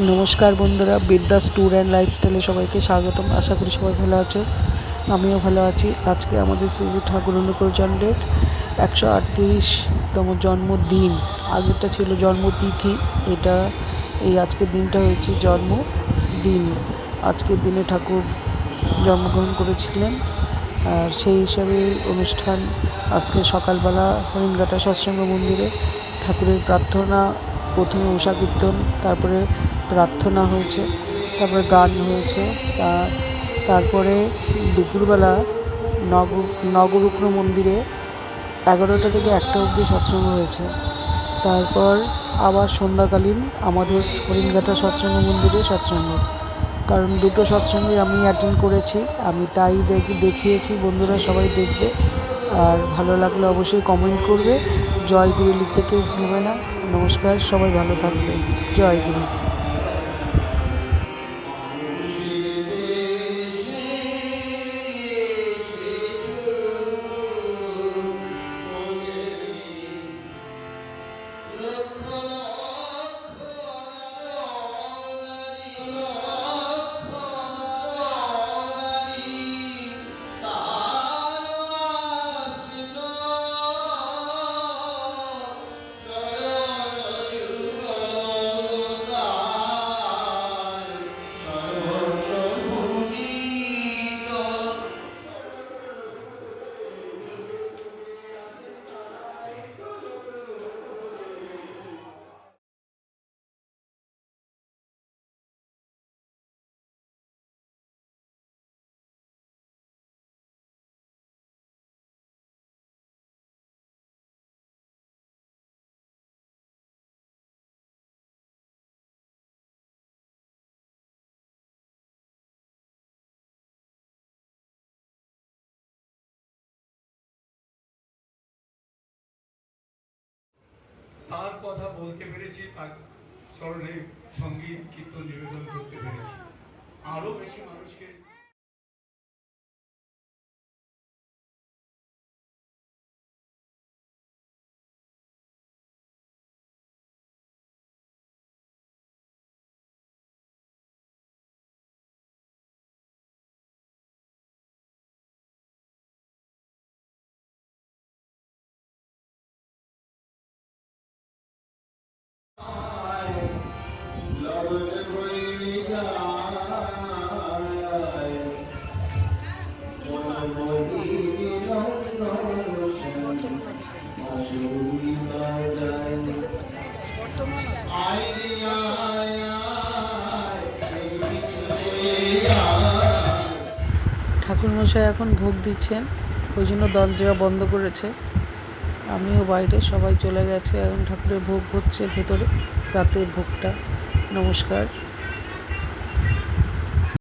নমস্কার বন্ধুরা বিদ্যাস ট্যুর অ্যান্ড লাইফস্টাইলে সবাইকে স্বাগতম। আশা করি সবাই ভালো আছো, আমিও ভালো আছি। আজকে আমাদের শ্রী শ্রী ঠাকুর অনুকূলচন্দ্রের একশো আটত্রিশতম জন্মদিন। আগেরটা ছিল জন্মতিথি, এটা এই আজকের দিনটা হয়েছে জন্মদিন। আজকের দিনে ঠাকুর জন্মগ্রহণ করেছিলেন। আর সেই হিসাবে অনুষ্ঠান আজকে সকালবেলা হরিণঘাটা সৎসঙ্গ মন্দিরে ঠাকুরের প্রার্থনা, প্রথমে উষা কীর্তন, তারপরে প্রার্থনা হয়েছে, তারপরে গান হয়েছে তারপরে দুপুরবেলা নগ নগরুগ্ন মন্দিরে এগারোটা থেকে একটা অবধি সৎসঙ্গ হয়েছে। তারপর আবার সন্ধ্যাকালীন আমাদের হরিণঘাটা সৎসঙ্গ মন্দিরে সৎসঙ্গ। কারণ দুটো সৎসঙ্গে আমি অ্যাটেন্ড করেছি, আমি তাই দেখি, দেখিয়েছি, বন্ধুরা সবাই দেখবে। আর ভালো লাগলে অবশ্যই কমেন্ট করবে। জয় গুরু, লিখতে কেউ ভুলবে না। নমস্কার, সবাই ভালো থাকবে। জয় গুরু। তার কথা বলতে পেরেছি তার স্মরণে সংগীত কীর্তন নিবেদন করতে পেরেছি। আরও বেশি মানুষকে ঠাকুরমশাই এখন ভোগ দিচ্ছেন, ওই জন্য দরজা বন্ধ করেছে। আমিও বাইরে, সবাই চলে গেছে, এখন ঠাকুরের ভোগ হচ্ছে ভেতরে, রাতের ভোগটা। নমস্কার।